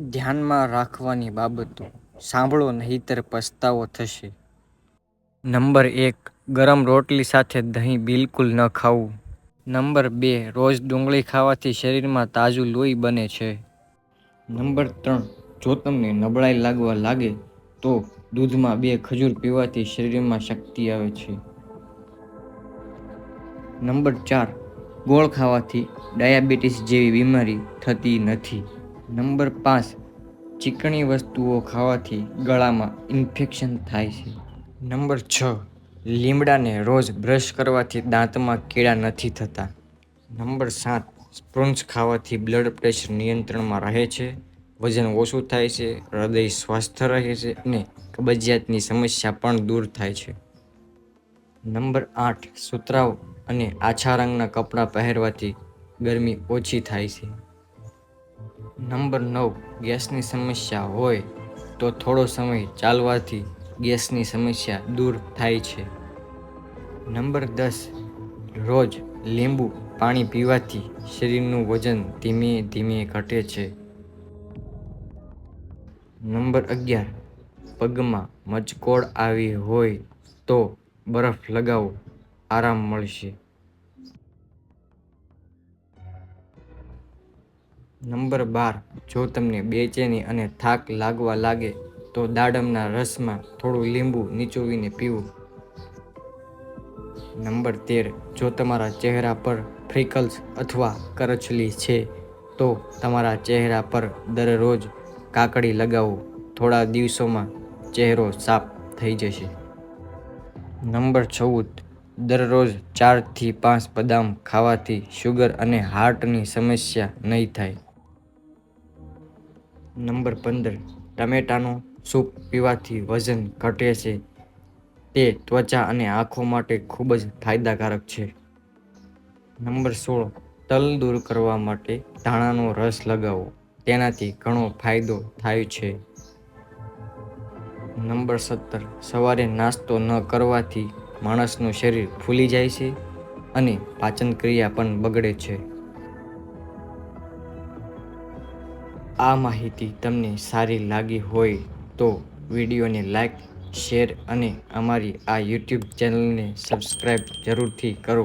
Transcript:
ધ્યાનમાં રાખવાની બાબતો સાંભળો, નહીંતર પસ્તાવો થશે. નંબર એક, ગરમ રોટલી સાથે દહીં બિલકુલ ન ખાવું. નંબર બે, રોજ ડુંગળી ખાવાથી શરીરમાં તાજું લોહી બને છે. નંબર ત્રણ, જો તમને નબળાઈ લાગવા લાગે, તો દૂધમાં બે ખજૂર પીવાથી શરીરમાં શક્તિ આવે છે. નંબર ચાર, ગોળ ખાવાથી ડાયાબિટીસ જેવી બીમારી થતી નથી. નંબર પાંચ, ચીકણી વસ્તુઓ ખાવાથી ગળામાં ઇન્ફેક્શન થાય છે. નંબર છ, લીમડાને રોજ બ્રશ કરવાથી દાંતમાં કીડા નથી થતા. નંબર સાત સ્પ્રોન્સ ખાવાથી બ્લડ પ્રેશર નિયંત્રણમાં રહે છે. વજન ઓછું થાય છે, હૃદય સ્વસ્થ રહે છે અને કબજિયાતની સમસ્યા પણ દૂર થાય છે. નંબર આઠ, સુતરાઉ અને આછા રંગના કપડાં પહેરવાથી ગરમી ઓછી થાય છે. નંબર નવ, ગેસની સમસ્યા હોય તો થોડો સમય ચાલવાથી ગેસની સમસ્યા દૂર થાય છે. નંબર દસ, રોજ લીંબુ પાણી પીવાથી શરીરનું વજન ધીમે ધીમે ઘટે છે. નંબર અગિયાર, પગમાં મચકોડ આવી હોય તો બરફ લગાવો, આરામ મળશે. નંબર બાર, જો તમને બેચેની અને થાક લાગવા લાગે, તો દાડમના રસમાં થોડું લીંબુ નીચોવીને પીવું. નંબર તેર, જો તમારા ચહેરા પર ફ્રિકલ્સ અથવા કરચલી છે, તો તમારા ચહેરા પર દરરોજ કાકડી લગાવો. થોડા દિવસોમાં ચહેરો સાફ થઈ જશે. નંબર ચૌદ, દરરોજ ચારથી પાંચ બદામ ખાવાથી શુગર અને હાર્ટની સમસ્યા નહીં થાય. નંબર પંદર. ટમેટાનો સૂપ પીવાથી વજન ઘટે છે. તે ત્વચા અને આંખો માટે ખૂબ જ ફાયદાકારક છે. નંબર સોળ. તલ દૂર કરવા માટે ધાણાનો રસ લગાવો. તેનાથી ઘણો ફાયદો થાય છે. નંબર સત્તર. સવારે નાસ્તો ન કરવાથી માણસનું શરીર ફૂલી જાય છે અને પાચન ક્રિયા પણ બગડે છે. આ માહિતી તમને સારી લાગી હોય તો વિડીયોને લાઈક, શેર અને અમારી આ યુટ્યુબ ચેનલને સબસ્ક્રાઈબ જરૂરથી કરો.